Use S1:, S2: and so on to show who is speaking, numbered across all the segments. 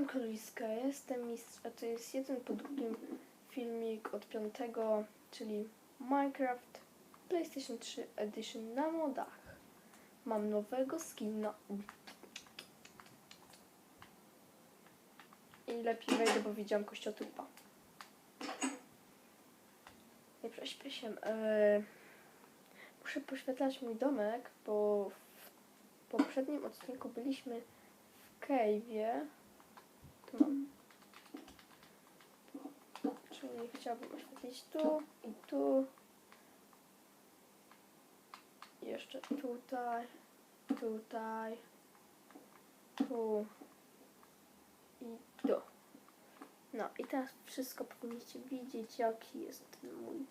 S1: Siemanko Liska, ja jestem mistrz, a to jest jeden po drugim filmik od piątego, czyli Minecraft PlayStation 3 Edition na modach. Mam nowego skina. I lepiej wejdę, bo widziałam kościotrupa. Nie prześpię się. Eee, muszę poświetlać mój domek, bo w poprzednim odcinku byliśmy w cave'ie. Mam. Czyli chciałabym oświetlić tu i tu. Jeszcze tutaj, tutaj, tu i tu. No i teraz wszystko powinniście widzieć, jaki jest mój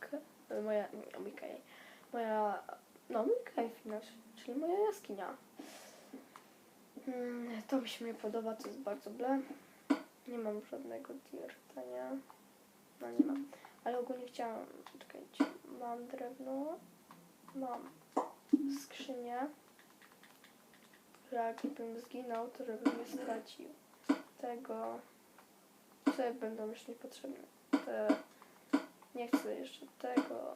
S1: moja, nie, mój cave, moja, no mój cave inaczej, czyli moja jaskinia. Mm, To mi się nie podoba, to jest bardzo ble. Nie mam żadnego dirta? No nie mam. Ale ogólnie chciałam, czekajcie, mam drewno, mam skrzynię, jakbym zginął, to żebym nie stracił tego, co będą już niepotrzebne. Te, nie chcę jeszcze tego,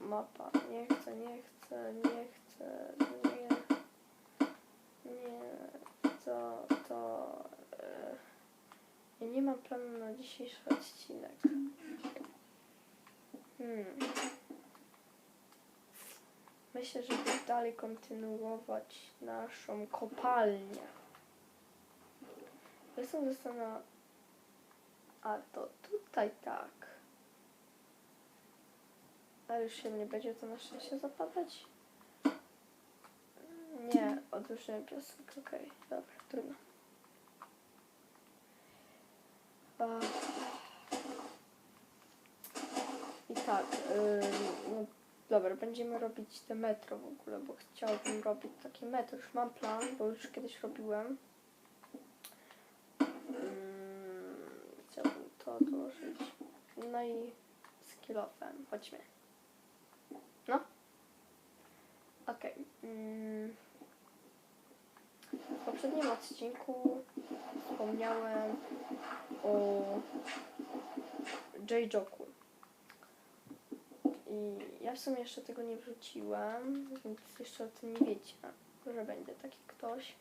S1: mapa, nie chcę, nie chcę, nie chcę, nie nie, to, to e, ja nie mam planu na dzisiejszy odcinek. Hmm. Myślę, żeby dalej kontynuować naszą kopalnię. Jestem zastanawiona. A to tutaj tak. Ale już się nie będzie to na szczęście zapadać. Nie, odłożyłem piosek, okej, dobra, trudno. I tak, ym, no dobra, będziemy robić te metro w ogóle, bo chciałabym robić takie metro. Już mam plan, bo już kiedyś robiłem. Ym, chciałbym to odłożyć. No i z kilofem, chodźmy. No. Okej. mm. W poprzednim odcinku wspomniałem o J-Joku. I ja w sumie jeszcze tego nie wrzuciłem, więc jeszcze o tym nie wiecie, że będzie taki ktoś.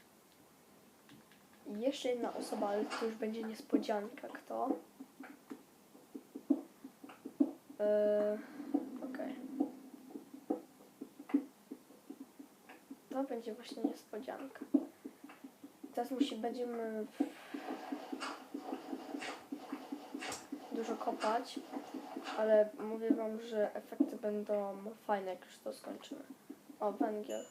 S1: I jeszcze jedna osoba, ale to już będzie niespodzianka kto. Yy, Okej. To będzie właśnie niespodzianka. Teraz musi, będziemy dużo kopać, ale mówię wam, że efekty będą fajne, jak już to skończymy. O, węgiel.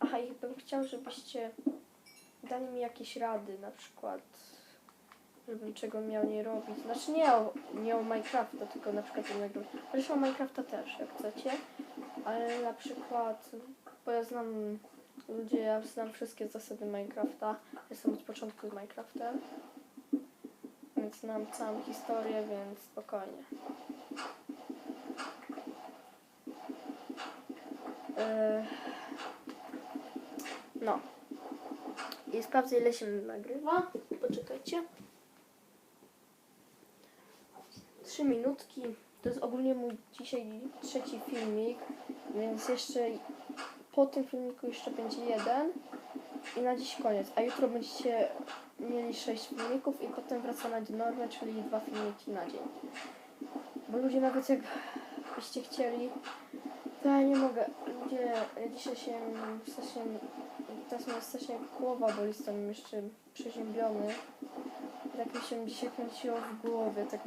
S1: Aha, i bym chciał, żebyście dali mi jakieś rady, na przykład żebym czego miał nie robić. Znaczy nie o, nie o Minecrafta, tylko na przykład innego. Zresztą Minecrafta też, jak chcecie. Ale na przykład, bo ja znam ludzie, ja znam wszystkie zasady Minecrafta. Jestem od początku z Minecraftem. Więc znam całą historię, więc spokojnie. Yy, no. I sprawdzę ile się nagrywa. Poczekajcie. Trzy minutki. To jest ogólnie mój dzisiaj trzeci filmik, więc jeszcze po tym filmiku jeszcze będzie jeden i na dziś koniec. A jutro będziecie mieli sześć filmików i potem wracamy do normy, czyli dwa filmiki na dzień. Bo ludzie nawet jak byście chcieli, to ja nie mogę. Ludzie, ja dzisiaj się strasznie, teraz mnie strasznie głowa boli, jestem jeszcze przeziębiony. Tak mi się dzisiaj kręciło w głowie, tak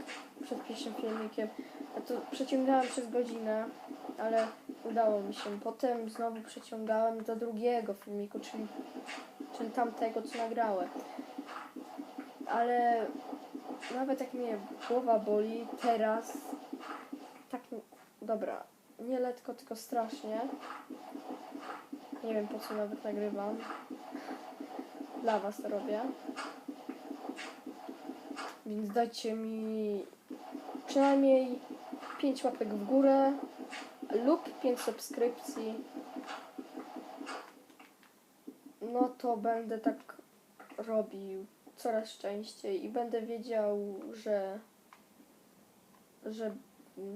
S1: przed pierwszym filmikiem. Ja to przeciągałem przez godzinę, ale udało mi się. Potem znowu przeciągałem do drugiego filmiku, czyli, czyli tamtego, co nagrałem. Ale nawet jak mnie głowa boli teraz, tak, dobra, nie letko, tylko strasznie. Nie wiem po co nawet nagrywam. Dla was to robię. Więc dajcie mi przynajmniej 5 łapek w górę lub 5 subskrypcji no to będę tak robił coraz częściej i będę wiedział, że że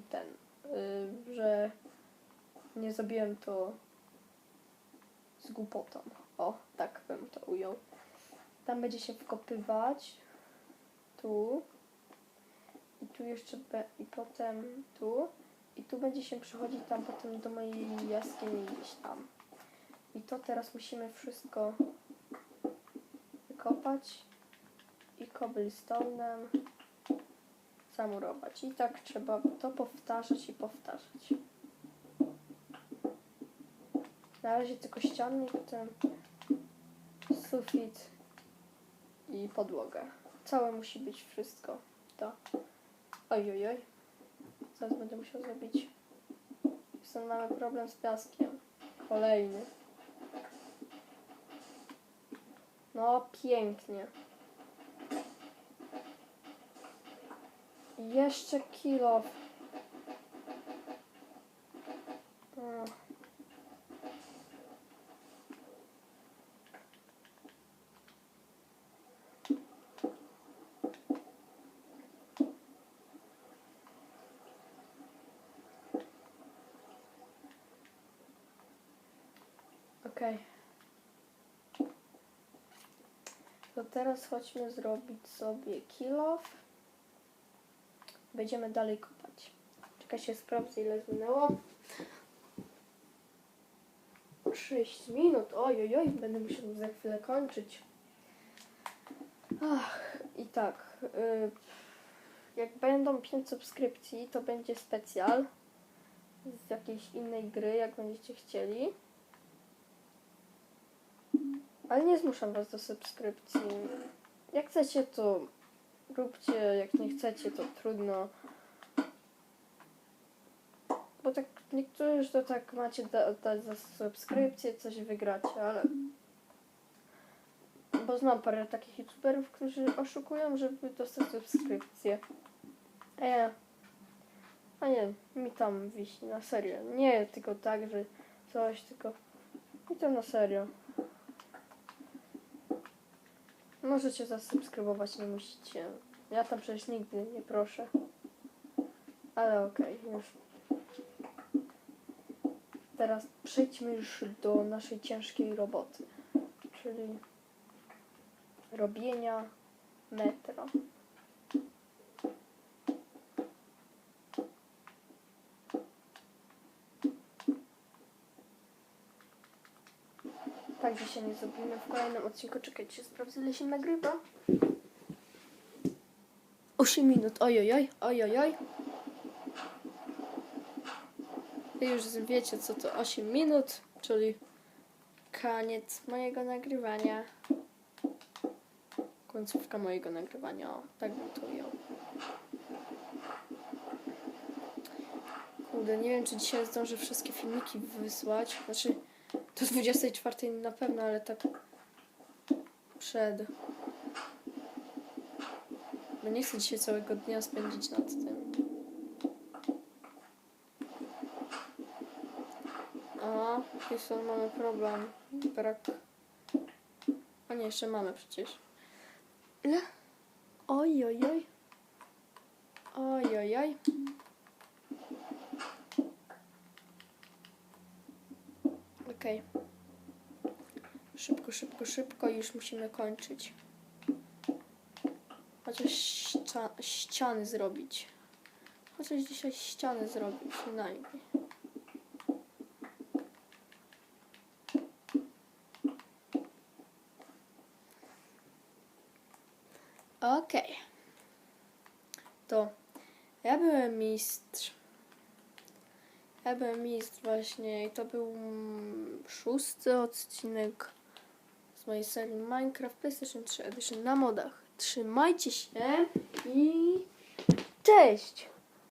S1: ten, y, że nie zrobiłem to z głupotą. O, tak bym to ujął. Tam będzie się wkopywać. Tu. I tu jeszcze i potem tu. I tu będzie się przechodzić tam potem do mojej jaskini gdzieś tam. I to teraz musimy wszystko wykopać i cobblestone'em zamurować. I tak trzeba to powtarzać i powtarzać. Na razie tylko ściany potem sufit i podłogę. Całe musi być wszystko. To. Oj, oj, oj. Zaraz będę musiał zrobić. Stąd mamy problem z piaskiem. Kolejny. No, pięknie. Jeszcze kilo. O. Okej. To teraz chodźmy zrobić sobie kill off. Będziemy dalej kopać. Czekajcie, sprawdzę ile minęło. 6 minut. Oj, oj, oj, będę musiał za chwilę kończyć. Ach, i tak. Y, jak będą 5 subskrypcji, to będzie specjal z jakiejś innej gry, jak będziecie chcieli. Ale nie zmuszam was do subskrypcji. Jak chcecie, to róbcie, jak nie chcecie, to trudno. Bo tak niektórzy to tak macie da, dać za subskrypcję, coś wygracie, ale... Bo znam parę takich youtuberów, którzy oszukują, żeby dostać subskrypcję. A ja... A nie, mi tam wisi, na serio. Nie tylko tak, że coś, tylko... Mi to na serio. Możecie zasubskrybować, nie musicie. Ja tam przecież nigdy nie proszę. Ale okej, już. Teraz przejdźmy już do naszej ciężkiej roboty, czyli robienia metro. Tak, nie zrobimy w kolejnym odcinku. Czekajcie, sprawdzę ile się nagrywa. 8 minut, ojojoj, ojojoj. Wy już wiecie co to 8 minut, czyli koniec mojego nagrywania. Końcówka mojego nagrywania, o, tak bym to ujął. Kurde, nie wiem czy dzisiaj zdążę wszystkie filmiki wysłać. Znaczy, do 24 na pewno, ale tak przed. Bo nie chcę dzisiaj całego dnia spędzić nad tym. A, Houston, mamy problem. Brak. A nie, jeszcze mamy przecież. Ile? Oj, oj, oj. Oj, oj, oj. Okej. Szybko, szybko, szybko już musimy kończyć. Chociaż ścia ściany zrobić. Chociaż dzisiaj ściany zrobić przynajmniej. Okej. To ja byłem mistrz. Mistrz właśnie i to był mm, szósty odcinek z mojej serii Minecraft PlayStation 3 Edition na modach. Trzymajcie się i cześć!